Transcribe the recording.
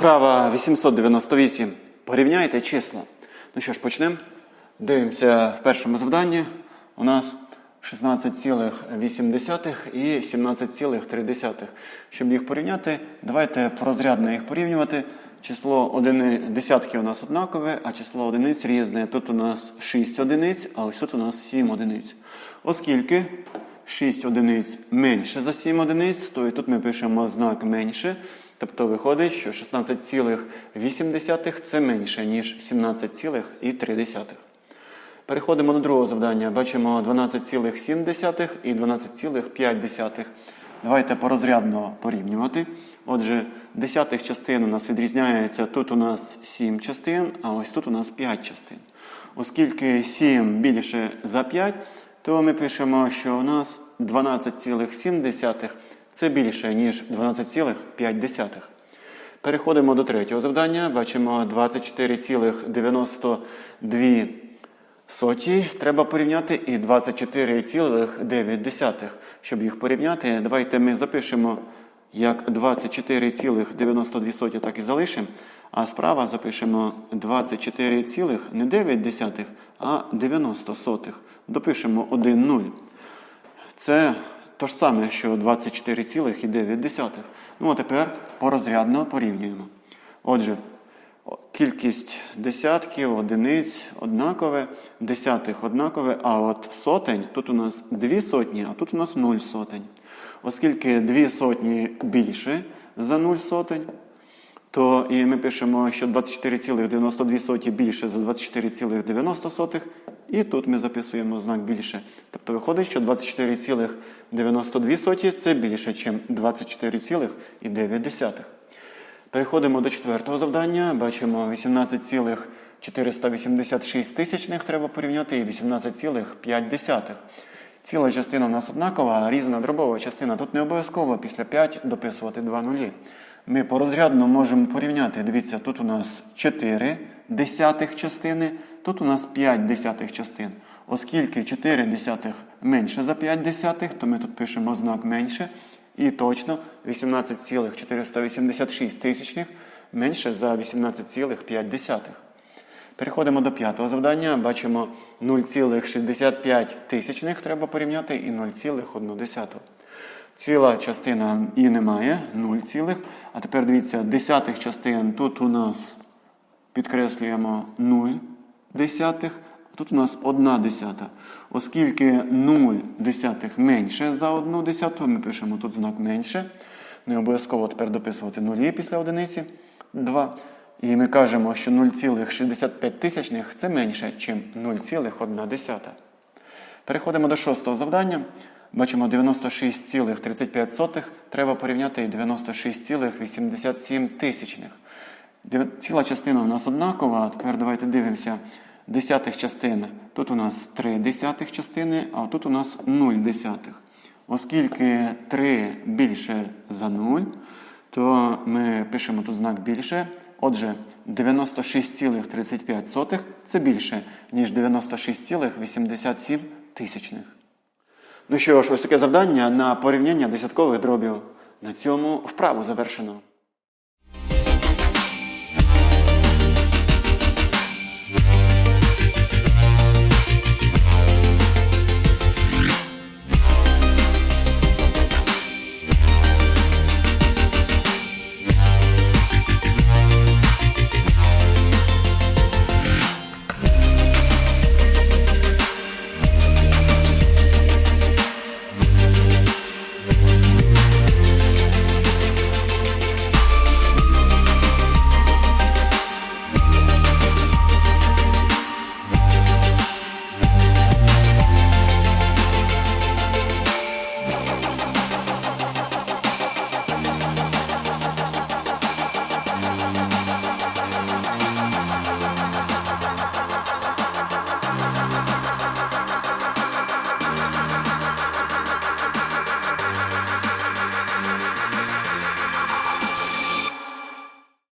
Вправа 898. Порівняйте числа. Ну що ж, почнемо. Дивимося в першому завданні. У нас 16,8 і 17,3. Щоб їх порівняти, давайте порозрядно їх порівнювати. Число одини, десятки у нас однакове, а число одиниць різне. Тут у нас 6 одиниць, а ось тут у нас 7 одиниць. Оскільки 6 одиниць менше за 7 одиниць, то і тут ми пишемо знак менше. Тобто виходить, що 16,8 це менше, ніж 17,3. Переходимо до другого завдання. Бачимо 12,7 і 12,5. Давайте порозрядно порівнювати. Отже, десятих частин у нас відрізняється. Тут у нас 7 частин, а ось тут у нас 5 частин. Оскільки 7 більше за 5, то ми пишемо, що у нас 12,7 це більше, ніж 12,5. Переходимо до третього завдання. Бачимо 24,92 соті. Треба порівняти і 24,9. Щоб їх порівняти, давайте ми запишемо як 24,92 так і залишимо. А справа запишемо 24,9, а 90 сотих. Допишемо 1 0. Це то ж саме, що 24,9. Ну, а тепер порозрядно порівнюємо. Отже, кількість десятків, одиниць однакове, десятих однакове, а от сотень тут у нас 2 сотні, а тут у нас 0 сотень. Оскільки 2 сотні більше за 0 сотень, то і ми пишемо, що 24,92 більше за 24,90, і тут ми записуємо знак більше. Тобто виходить, що 24,92 це більше, ніж 24,9. Переходимо до четвертого завдання. Бачимо 18,486 тисячних треба порівняти і 18,5. Ціла частина у нас однакова, а різна дробова частина. Тут не обов'язково після 5 дописувати 2 нулі. Ми порозрядно можемо порівняти. Дивіться, тут у нас 4 десятих частини, тут у нас 5 десятих частин. Оскільки 4 десятих менше за 5 десятих, то ми тут пишемо знак менше. І точно 18,486 тисячних менше за 18,5. Переходимо до п'ятого завдання. Бачимо 0,65 тисячних треба порівняти і 0,1. Ціла частина і немає, 0 цілих. А тепер дивіться, десятих частин тут у нас підкреслюємо 0 десятих, а тут у нас 1 десята. Оскільки 0 десятих менше за 1 десяту, ми пишемо тут знак менше. Не обов'язково тепер дописувати нулі після одиниці 2. І ми кажемо, що 0,65 тисячних це менше, ніж 0,1. Переходимо до шостого завдання. Бачимо 96,35 треба порівняти і 96,87 тисячних. Ціла частина у нас однакова. Тепер давайте дивимося десятих частин. Тут у нас 3 десятих частини, а тут у нас 0 десятих. Оскільки 3 більше за 0, то ми пишемо тут знак більше. Отже, 96,35 це більше, ніж 96,87 тисячних. Ну що ж, ось таке завдання на порівняння десяткових дробів. На цьому вправу завершено.